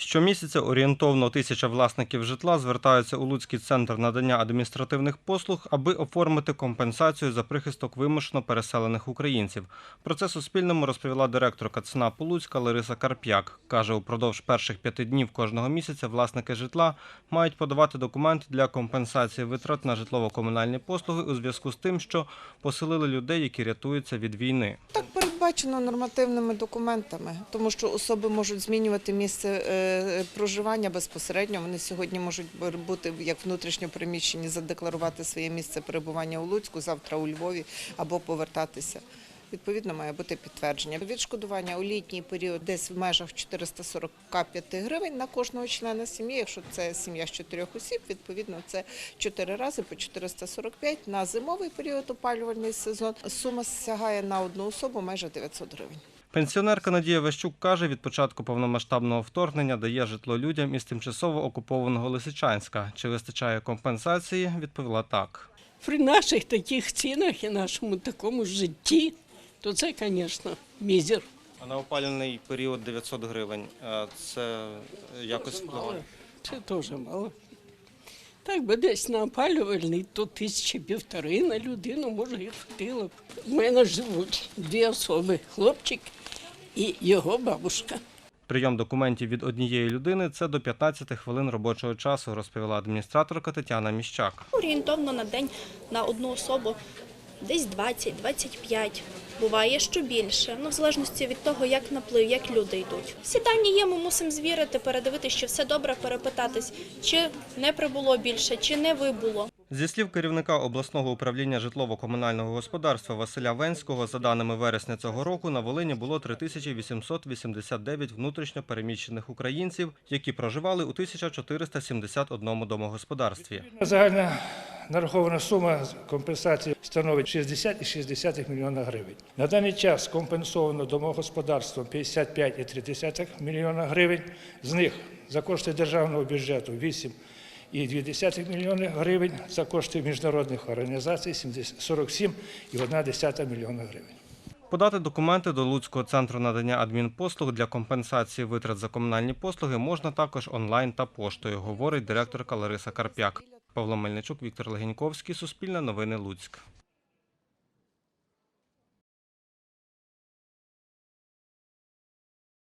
Щомісяця орієнтовно тисяча власників житла звертаються у Луцький центр надання адміністративних послуг, аби оформити компенсацію за прихисток вимушено переселених українців. Про це Суспільному розповіла директорка ЦНАПу Луцька Лариса Карп'як. Каже, упродовж перших п'яти днів кожного місяця власники житла мають подавати документи для компенсації витрат на житлово-комунальні послуги у зв'язку з тим, що поселили людей, які рятуються від війни. Так передбачено нормативними документами, тому що особи можуть змінювати місце е, проживання безпосередньо. Вони сьогодні можуть бути як внутрішньо приміщені, задекларувати своє місце перебування у Луцьку, завтра у Львові або повертатися. Відповідно, має бути підтвердження. Відшкодування у літній період десь в межах 445 гривень на кожного члена сім'ї. Якщо це сім'я з чотирьох осіб, відповідно це 4 рази по 445. На зимовий період опалювальний сезон сума сягає на одну особу майже 900 гривень. Пенсіонерка Надія Ващук каже, від початку повномасштабного вторгнення дає житло людям із тимчасово окупованого Лисичанська. Чи вистачає компенсації? Відповіла так. При наших таких цінах і нашому такому житті, то це, звісно, мізер. А на опалювальний період 900 гривень. Це якось Мало. Це теж мало. Так би десь на опалювальний, то тисячі півтори на людину, може, і хватило б. У мене живуть дві особи: хлопчик і його бабушка. Прийом документів від однієї людини це до 15 хвилин робочого часу, розповіла адміністраторка Тетяна Міщак. Орієнтовно на день на одну особу десь 20-25. Буває, що більше, ну в залежності від того, як наплив, як люди йдуть. Всі дані є, ми мусимо звірити, передивитися, що все добре, перепитатись, чи не прибуло більше, чи не вибуло. Зі слів керівника обласного управління житлово-комунального господарства Василя Венського, за даними вересня цього року, на Волині було 3889 внутрішньо переміщених українців, які проживали у 1471 домогосподарстві. Загальна нарахована сума компенсації становить 60,6 мільйона гривень. На даний час компенсовано домогосподарством 55,3 мільйона гривень. З них за кошти державного бюджету 8,2 мільйони гривень, за кошти міжнародних організацій 47,1 мільйона гривень. Подати документи до Луцького центру надання адмінпослуг для компенсації витрат за комунальні послуги можна також онлайн та поштою, говорить директорка Лариса Карп'як. Павло Мельничук, Віктор Легеньковський, Суспільне новини Луцьк.